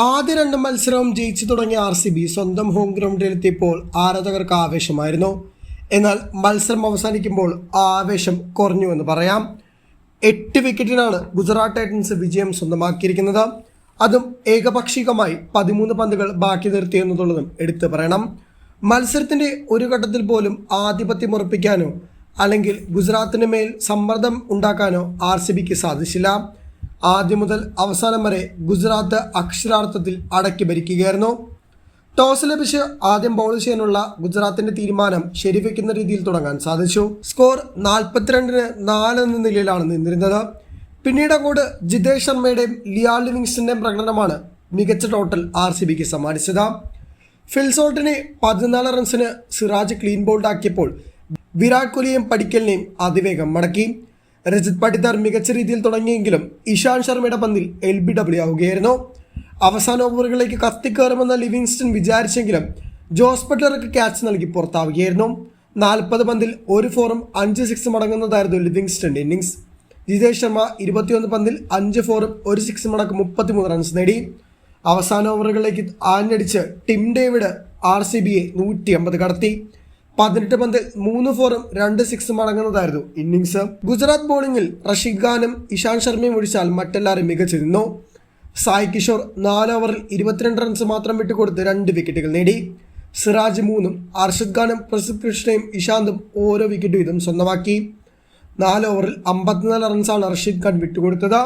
ആദ്യ രണ്ട് മത്സരവും ജയിച്ചു തുടങ്ങിയ ആർ സി ബി സ്വന്തം ഹോം ഗ്രൗണ്ടിലെത്തിയപ്പോൾ ആരാധകർക്ക് ആവേശമായിരുന്നു. എന്നാൽ മത്സരം അവസാനിക്കുമ്പോൾ ആവേശം കുറഞ്ഞു എന്ന് പറയാം. എട്ട് വിക്കറ്റിനാണ് ഗുജറാത്ത് ടൈറ്റൻസ് വിജയം സ്വന്തമാക്കിയിരിക്കുന്നത്. അതും ഏകപക്ഷീകമായി പതിമൂന്ന് പന്തുകൾ ബാക്കി നിർത്തി എന്നുള്ളതും എടുത്തു പറയണം. മത്സരത്തിന്റെ ഒരു ഘട്ടത്തിൽ പോലും ആധിപത്യം ഉറപ്പിക്കാനോ അല്ലെങ്കിൽ ഗുജറാത്തിന് മേൽ സമ്മർദ്ദം ഉണ്ടാക്കാനോ ആർ സി ബിക്ക് സാധിച്ചില്ല. ആദ്യം മുതൽ അവസാനം വരെ ഗുജറാത്ത് അക്ഷരാർത്ഥത്തിൽ അടക്കി ഭരിക്കുകയായിരുന്നു. ടോസ് ലഭിച്ച് ആദ്യം ബൗൾ ചെയ്യാനുള്ള ഗുജറാത്തിന്റെ തീരുമാനം ശരിവെക്കുന്ന രീതിയിൽ തുടങ്ങാൻ സാധിച്ചു. സ്കോർ നാൽപ്പത്തിരണ്ടിന് നാലെന്ന നിലയിലാണ് നിന്നിരുന്നത്. പിന്നീട് അങ്ങോട്ട് ജിതേഷ് ശർമ്മയുടെയും ലിയാൽ ലിവിങ്സ്റ്റന്റെയും പ്രകടനമാണ് മികച്ച ടോട്ടൽ ആർ സി ബിക്ക് സമ്മാനിച്ചത്. ഫിൽസോൾട്ടിനെ പതിനാല് റൺസിന് സിറാജ് ക്ലീൻ ബോൾഡ് ആക്കിയപ്പോൾ വിരാട് കോഹ്ലിയെയും പടിക്കലിനെയും അതിവേഗം മടക്കി. രജിത് പട്ടിദാർ മികച്ച രീതിയിൽ തുടങ്ങിയെങ്കിലും ഇഷാന്ത് ശർമ്മയുടെ പന്തിൽ എൽ ബി ഡബ്ല്യു ആവുകയായിരുന്നു. അവസാന ഓവറുകളിലേക്ക് കത്തിക്കയറുമെന്ന ലിവിങ്സ്റ്റൺ വിചാരിച്ചെങ്കിലും ജോസ് ബട്ട്ലർക്ക് ക്യാച്ച് നൽകി പുറത്താവുകയായിരുന്നു. നാൽപ്പത് പന്തിൽ ഒരു ഫോറും അഞ്ച് സിക്സും അടങ്ങുന്നതായിരുന്നു ലിവിങ്സ്റ്റൺ ഇന്നിങ്സ് ജിതേഷ് ശർമ്മ ഇരുപത്തിയൊന്ന് പന്തിൽ അഞ്ച് ഫോറും ഒരു സിക്സും അടക്കം മുപ്പത്തിമൂന്ന് റൺസ് നേടി. അവസാന ഓവറുകളിലേക്ക് ആഞ്ഞടിച്ച് ടിം ഡേവിഡ് ആർ സി ബിയെ നൂറ്റി അമ്പത് കടത്തി. പതിനെട്ട് പന്ത് മൂന്ന് ഫോറും രണ്ട് സിക്സും അടങ്ങുന്നതായിരുന്നു ഇന്നിങ്സ് ഗുജറാത്ത് ബോളിംഗിൽ റഷീദ് ഖാനും ഇഷാന്ത് ശർമ്മയും ഒഴിച്ചാൽ മറ്റെല്ലാവരും മികച്ചിരുന്നു സായ് കിഷോർ നാല് ഓവറിൽ ഇരുപത്തിരണ്ട് റൺസ് മാത്രം വിട്ടുകൊടുത്ത് രണ്ട് വിക്കറ്റുകൾ നേടി. സിറാജ് മൂന്നും അർഷദ് ഖാനും പ്രസിദ് കൃഷ്ണയും ഇഷാന്തും ഓരോ വിക്കറ്റ് വീതം സ്വന്തമാക്കി. നാല് ഓവറിൽ അമ്പത്തിനാല് റൺസാണ് റഷീദ് ഖാൻ വിട്ടുകൊടുത്തത്.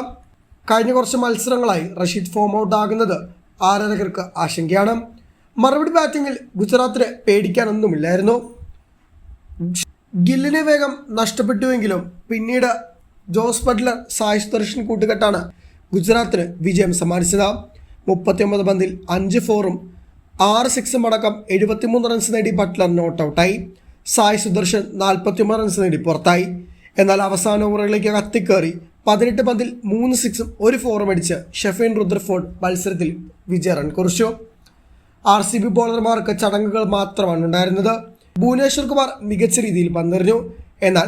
കഴിഞ്ഞ കുറച്ച് മത്സരങ്ങളായി റഷീദ് ഫോം ഔട്ട് ആകുന്നത് ആരാധകർക്ക് ആശങ്കയാണ്. മറുപടി ബാറ്റിങ്ങിൽ ഗുജറാത്തിന് പേടിക്കാനൊന്നുമില്ലായിരുന്നു. ഗില്ലിനെ വേഗം നഷ്ടപ്പെട്ടുവെങ്കിലും പിന്നീട് ജോസ് ബട്ട്ലർ സായ് സുദർശൻ കൂട്ടുകെട്ടാണ് ഗുജറാത്തിന് വിജയം സമ്മാനിച്ചത്. മുപ്പത്തിയൊമ്പത് പന്തിൽ അഞ്ച് ഫോറും ആറ് സിക്സും അടക്കം എഴുപത്തിമൂന്ന് റൺസ് നേടി ബട്ട്ലർ നോട്ട് ഔട്ടായി സായ് സുദർശൻ നാൽപ്പത്തിയൊമ്പത് റൺസ് നേടി പുറത്തായി. എന്നാൽ അവസാന ഓവറുകളിലേക്ക് കത്തിക്കേറി പതിനെട്ട് പന്തിൽ മൂന്ന് സിക്സും ഒരു ഫോറും അടിച്ച് ഷെഫീൻ റുദ്രഫോർഡ് മത്സരത്തിൽ വിജയ റൺ കുറിച്ചു. ആർ സി ബി ബോളർമാർക്ക് ചടങ്ങുകൾ മാത്രമാണ് ഉണ്ടായിരുന്നത്. ഭുവനേശ്വർ കുമാർ മികച്ച രീതിയിൽ പന്തെറിഞ്ഞു. എന്നാൽ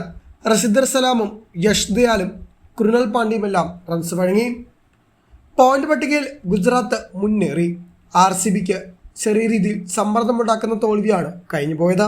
റസിദർ സലാമും യഷ് ദയാലും കൃണൽ പാണ്ഡ്യയുമെല്ലാം റൺസ് വഴങ്ങി. പോയിന്റ് പട്ടികയിൽ ഗുജറാത്ത് മുന്നേറി. ആർ സി ബിക്ക് ചെറിയ രീതിയിൽ സമ്മർദ്ദമുണ്ടാക്കുന്ന തോൽവിയാണ് കഴിഞ്ഞു പോയത്